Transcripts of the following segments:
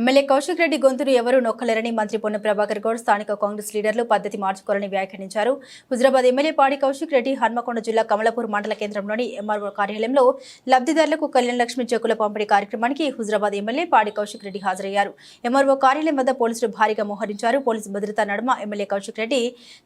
MLA Kaushik Reddy గొంతును ఎవరూ నొక్కలేరని మంత్రి పొన్న ప్రభాకర్ గౌడ్ స్థానిక కాంగ్రెస్ లీడర్లు పద్ధతి మార్చుకోవాలని వ్యాఖ్యానించారు. హుజరాబాద్ ఎమ్మెల్యే పాడి కౌశిక్ రెడ్డి హన్మకొండ జిల్లా కమలాపూర్ మండల కేంద్రంలోని ఎంఆర్ఓ కార్యాలయంలో లబ్ధిదారులకు కళ్యాణ లక్ష్మి చెక్కుల పంపిణీ కార్యక్రమానికి హుజరాబాద్ ఎమ్మెల్యే పాడి కౌశిక్ రెడ్డి హాజరయ్యారు. ఎంఆర్ఓ కార్యాలయం వద్ద పోలీసులు భారీగా మోహరించారు. పోలీసు భద్రతా నడుమ ఎమ్మెల్యే కౌశిక్ రెడ్డి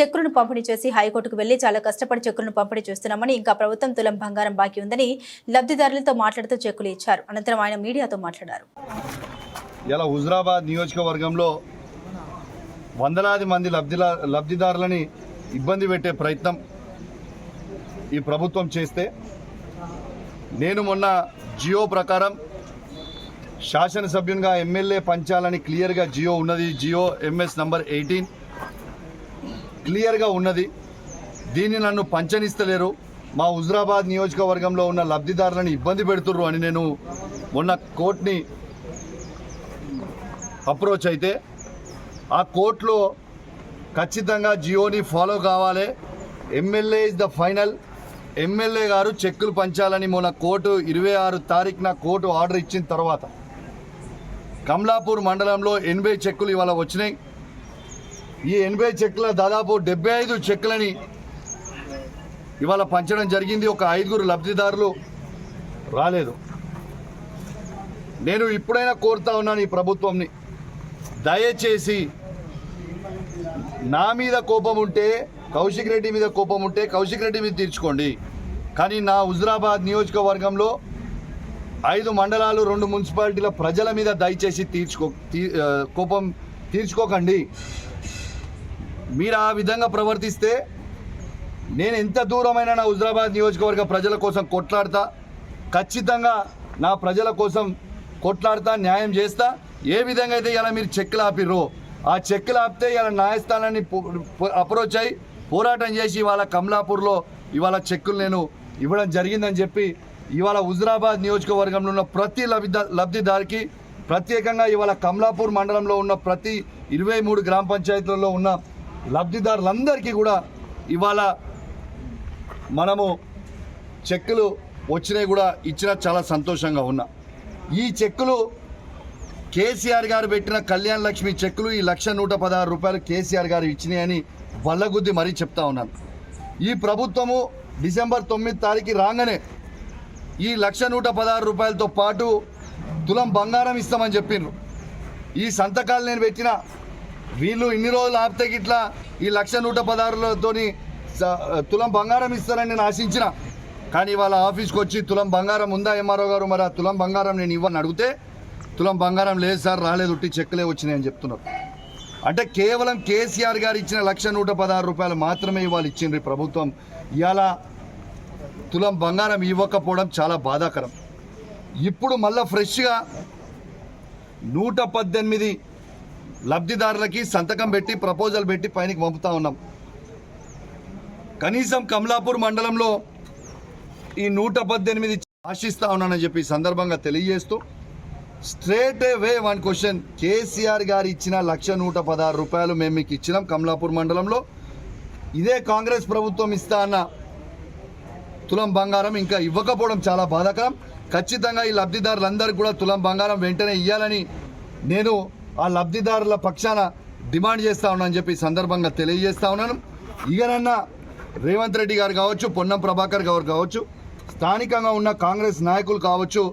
చెక్కులను పంపిణీ చేసి హైకోర్టుకు వెళ్ళి చాలా కష్టపడి చెక్కులను పంపిణీ చేస్తున్నామని ఇంకా ప్రభుత్వం తులం బంగారం బాకీ ఉందని లబ్ధిదారులతో మాట్లాడుతూ చెక్కులు ఇచ్చారు. అనంతరం ఆయన మీడియాతో మాట్లాడారు. ఇలా హుజరాబాద్ నియోజకవర్గంలో వందలాది మంది లబ్ధిలా లబ్ధిదారులని ఇబ్బంది పెట్టే ప్రయత్నం ఈ ప్రభుత్వం చేస్తే నేను మొన్న జియో ప్రకారం శాసనసభ్యునిగా ఎమ్మెల్యే పంచాలని క్లియర్గా జియో ఉన్నది. G O MS number eighteen. క్లియర్గా ఉన్నది. దీన్ని నన్ను పంచనిస్తలేరు. మా హుజరాబాద్ నియోజకవర్గంలో ఉన్న లబ్ధిదారులను ఇబ్బంది పెడుతుర్రు అని నేను మొన్న కోర్టుని అప్రోచ్ అయితే ఆ కోర్టులో ఖచ్చితంగా జియోని ఫాలో కావాలి. MLA is the final MLA గారు చెక్కులు పంచాలని మొన్న కోర్టు ఇరవై ఆరు తారీఖున కోర్టు ఆర్డర్ ఇచ్చిన తర్వాత కమలాపూర్ మండలంలో ఎనభై చెక్కులు ఇవాళ వచ్చినాయి. ఈ ఎనభై చెక్కుల దాదాపు డెబ్బై ఐదు చెక్కులని ఇవాళ పంచడం జరిగింది. ఒక ఐదుగురు లబ్ధిదారులు రాలేదు. నేను ఇప్పుడైనా కోరుతా ఉన్నాను ఈ ప్రభుత్వంని. దయచేసి నా మీద కోపం ఉంటే కౌశిక్ రెడ్డి మీద కోపం ఉంటే కౌశిక్ రెడ్డి మీద తీర్చుకోండి. కానీ నా హుజరాబాద్ నియోజకవర్గంలో ఐదు మండలాలు రెండు మున్సిపాలిటీల ప్రజల మీద దయచేసి తీర్చుకో తీ- కోపం తీర్చుకోకండి. మీరు ఆ విధంగా ప్రవర్తిస్తే నేను ఎంత దూరమైన నా హుజరాబాద్ నియోజకవర్గ ప్రజల కోసం కొట్లాడతా ఖచ్చితంగా నా ప్రజల కోసం కొట్లాడతా న్యాయం చేస్తా. ఏ విధంగా అయితే ఇలా మీరు చెక్కులు ఆపిర్రో ఆ చెక్కులు ఆపితే ఇలా న్యాయస్థానాన్ని అప్రోచ్ అయ్యి పోరాటం చేసి ఇవాళ కమలాపూర్లో ఇవాళ చెక్కులు నేను ఇవ్వడం జరిగిందని చెప్పి ఇవాళ హుజరాబాద్ నియోజకవర్గంలో ఉన్న ప్రతి లబ్ధి లబ్ధిదారికి ప్రత్యేకంగా ఇవాళ కమలాపూర్ మండలంలో ఉన్న ప్రతి ఇరవై మూడు గ్రామ పంచాయతీలలో ఉన్న లబ్ధిదారులందరికీ కూడా ఇవాళ మనము చెక్కులు వచ్చినాయి కూడా ఇచ్చినా చాలా సంతోషంగా ఉన్నా. ఈ చెక్కులు కేసీఆర్ గారు పెట్టిన కళ్యాణ లక్ష్మి చెక్కులు ఈ లక్ష నూట పదహారు రూపాయలు కేసీఆర్ గారు ఇచ్చినాయని వల్లగుద్ది మరీ చెప్తా ఉన్నాను ఈ ప్రభుత్వము డిసెంబర్ తొమ్మిది తారీఖు రాగానే ఈ లక్ష నూట పదహారు రూపాయలతో పాటు తులం బంగారం ఇస్తామని చెప్పిండ్రు ఈ సంతకాలు నేను పెట్టిన వీళ్ళు ఇన్ని రోజులు ఆపితే గిట్లా ఈ లక్ష నూట పదహారులతోని స- తులం బంగారం ఇస్తారని నేను ఆశించిన. కానీ వాళ్ళ ఆఫీస్కి వచ్చి తులం బంగారం ఉందా ఎంఆర్ఓ గారు? మరి ఆ తులం బంగారం నేను ఇవ్వని అడిగితే తులం బంగారం లేదు సార్ రాలేదు ఉట్టి చెక్కులే వచ్చినాయి అని చెప్తున్నారు. అంటే కేవలం కేసీఆర్ గారు ఇచ్చిన లక్ష నూట పదహారు రూపాయలు మాత్రమే ఇవాళ ఇచ్చిండ్రు ప్రభుత్వం. ఇవాళ తులం బంగారం ఇవ్వకపోవడం చాలా బాధాకరం. ఇప్పుడు మళ్ళా ఫ్రెష్గా నూట పద్దెనిమిది లబ్ధిదారులకి సంతకం పెట్టి ప్రపోజల్ పెట్టి పైనకి పంపుతా ఉన్నాం. కనీసం కమలాపూర్ మండలంలో ఈ నూట పద్దెనిమిది ఆశిస్తా ఉన్నానని చెప్పి సందర్భంగా తెలియజేస్తూ straight way one question KCR గారు ఇచ్చిన లక్ష నూట పదహారు రూపాయలు మేము మీకు ఇచ్చినాం కమలాపూర్ మండలంలో. ఇదే కాంగ్రెస్ ప్రభుత్వం ఇస్తా అన్న తులం బంగారం ఇంకా ఇవ్వకపోవడం చాలా బాధాకరం. ఖచ్చితంగా ఈ లబ్ధిదారులందరికీ కూడా తులం బంగారం వెంటనే ఇవ్వాలని నేను ఆ లబ్ధిదారుల పక్షాన డిమాండ్ చేస్తా ఉన్నానని చెప్పి సందర్భంగా తెలియజేస్తా ఉన్నాను. ఇకనన్నా రేవంత్ రెడ్డి గారు కావచ్చు పొన్నం ప్రభాకర్ గారు కావచ్చు స్థానికంగా ఉన్న కాంగ్రెస్ నాయకులు కావచ్చు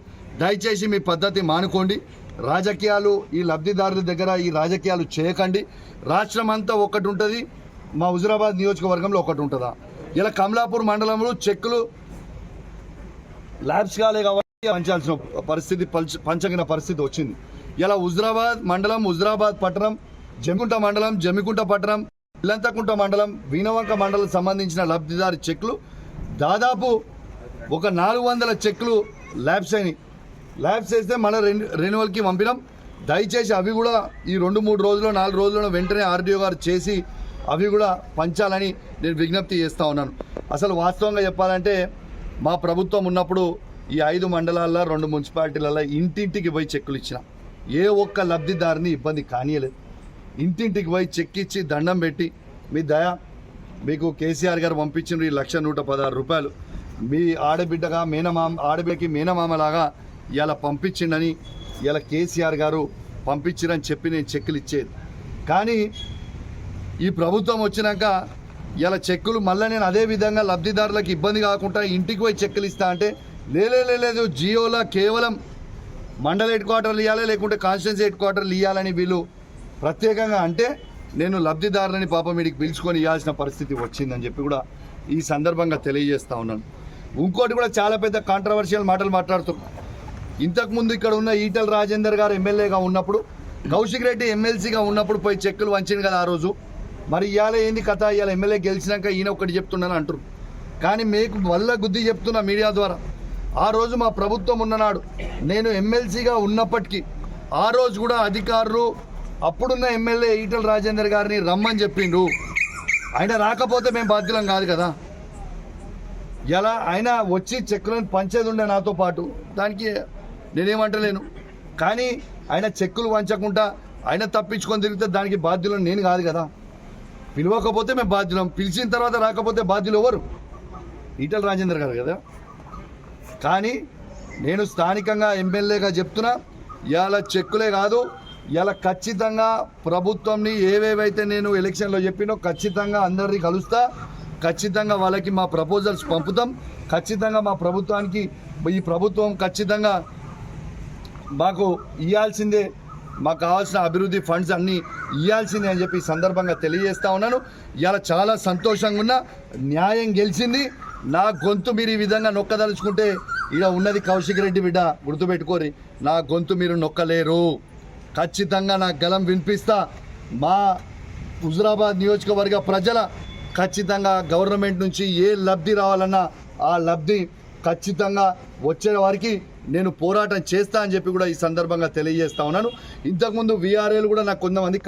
దయచేసి మీ పద్ధతి మానుకోండి. రాజకీయాలు ఈ లబ్ధిదారుల దగ్గర ఈ రాజకీయాలు చేయకండి. రాష్ట్రం అంతా ఒకటి ఉంటుంది మా హుజురాబాద్ నియోజకవర్గంలో ఒకటి ఉంటుందా? ఇలా కమలాపూర్ మండలంలో చెక్కులు ల్యాబ్స్ కాలే కాబట్టి పంచాల్సిన పరిస్థితి పంచ- పంచగిన పరిస్థితి వచ్చింది. ఇలా హుజురాబాద్ మండలం హుజురాబాద్ పట్టణం జమికుంట మండలం జమికుంట పట్టణం ఇల్లంతకుంట మండలం వీణవంక మండలం సంబంధించిన లబ్ధిదారు చెక్లు దాదాపు ఒక నాలుగు వందల చెక్లు ల్యాబ్స్ అయినాయి. ల్యాబ్స్ వేస్తే మన రెన్యువల్కి పంపినాం. దయచేసి అవి కూడా ఈ రెండు మూడు రోజులు నాలుగు రోజుల్లో వెంటనే ఆర్డీఓ గారు చేసి అవి కూడా పంచాలని నేను విజ్ఞప్తి చేస్తూ ఉన్నాను. అసలు వాస్తవంగా చెప్పాలంటే మా ప్రభుత్వం ఉన్నప్పుడు ఈ ఐదు మండలాల్లో రెండు మున్సిపాలిటీలలో ఇంటింటికి పోయి చెక్కులు ఇచ్చిన. ఏ ఒక్క లబ్ధిదారిని ఇబ్బంది కానియలేదు. ఇంటింటికి పోయి చెక్ ఇచ్చి దండం పెట్టి మీ దయ మీకు కేసీఆర్ గారు పంపించిన ఈ లక్ష నూట పదహారు రూపాయలు. మీ ఆడబిడ్డగా మేనమామ ఆడబిడ్డకి మేనమామలాగా ఇలా పంపించిండని ఇలా కేసీఆర్ గారు పంపించిరని చెప్పి నేను చెక్కులు ఇచ్చేది కానీ ఈ ప్రభుత్వం వచ్చినాక ఇలా చెక్కులు మళ్ళీ నేను అదే విధంగా లబ్ధిదారులకు ఇబ్బంది కాకుండా ఇంటికి పోయి చెక్కులు ఇస్తా అంటే లేలే లేదు జియోలో కేవలం మండల హెడ్ క్వార్టర్లు ఇవ్వాలి లేకుంటే కాన్స్టిట్యున్సీ హెడ్ క్వార్టర్లు ఇవ్వాలని వీళ్ళు ప్రత్యేకంగా అంటే నేను లబ్ధిదారులని పాపం వీడికి పిలుచుకొని ఇవ్వాల్సిన పరిస్థితి వచ్చిందని చెప్పి కూడా ఈ సందర్భంగా తెలియజేస్తా ఉన్నాను. ఇంకోటి కూడా చాలా పెద్ద కాంట్రవర్షియల్ మాటలు మాట్లాడుతున్నాను ఇంతకుముందు ఇక్కడ ఉన్న ఈటల రాజేందర్ గారు ఎమ్మెల్యేగా ఉన్నప్పుడు కౌశిక్ రెడ్డి ఎమ్మెల్సీగా ఉన్నప్పుడు పోయి చెక్కులు వంచింది కదా ఆ రోజు. మరి ఇవాళ ఏంది కథ? ఇవాళ ఎమ్మెల్యే గెలిచినాక ఈయన ఒకటి చెప్తున్నాను అంటారు కానీ మీకు వల్ల గుద్ది చెప్తున్నా మీడియా ద్వారా. ఆ రోజు మా ప్రభుత్వం ఉన్ననాడు నేను ఎమ్మెల్సీగా ఉన్నప్పటికీ ఆ రోజు కూడా అధికారులు అప్పుడున్న ఎమ్మెల్యే ఈటల రాజేందర్ గారిని రమ్మని చెప్పిండు ఆయన రాకపోతే మేము బాధ్యులం కాదు కదా. ఎలా ఆయన వచ్చి చెక్కులను పంచేది ఉండే నాతో పాటు. దానికి నేనేమంటలేను. కానీ ఆయన చెక్కులు వంచకుండా ఆయన తప్పించుకొని తిరిగితే దానికి బాధ్యులను నేను కాదు కదా. పిలవకపోతే మేము బాధ్యులం పిలిచిన తర్వాత రాకపోతే బాధ్యులు ఎవరు? ఈటల రాజేందర్ గారు కదా. కానీ నేను స్థానికంగా ఎమ్మెల్యేగా చెప్తున్నా ఇవాళ చెక్కులే కాదు ఇలా ఖచ్చితంగా ప్రభుత్వంని ఏవేవైతే నేను ఎలక్షన్లో చెప్పినో ఖచ్చితంగా అందరినీ కలుస్తా ఖచ్చితంగా వాళ్ళకి మా ప్రపోజల్స్ పంపుతాం ఖచ్చితంగా మా ప్రభుత్వానికి ఈ ప్రభుత్వం ఖచ్చితంగా మాకు ఇవ్వాల్సిందే మాకు కావాల్సిన అభివృద్ధి ఫండ్స్ అన్నీ ఇవ్వాల్సిందే అని చెప్పి సందర్భంగా తెలియజేస్తా ఉన్నాను. ఇలా చాలా సంతోషంగా ఉన్నా న్యాయం గెలిచింది. నా గొంతు మీరు ఈ విధంగా నొక్కదలుచుకుంటే ఇక ఉన్నది కౌశిక్ రెడ్డి బిడ్డ గుర్తుపెట్టుకోరి నా గొంతు మీరు నొక్కలేరు. ఖచ్చితంగా నా గలం వినిపిస్తా. మా హుజురాబాద్ నియోజకవర్గ ప్రజల ఖచ్చితంగా గవర్నమెంట్ నుంచి ఏ లబ్ధి రావాలన్నా ఆ లబ్ధి ఖచ్చితంగా వచ్చే వారికి నేను పోరాటం చేస్తా అని చెప్పి కూడా ఈ సందర్భంగా తెలియజేస్తా ఉన్నాను. ఇంతకుముందు వీఆర్ఏలు కూడా నాకు కొంతమంది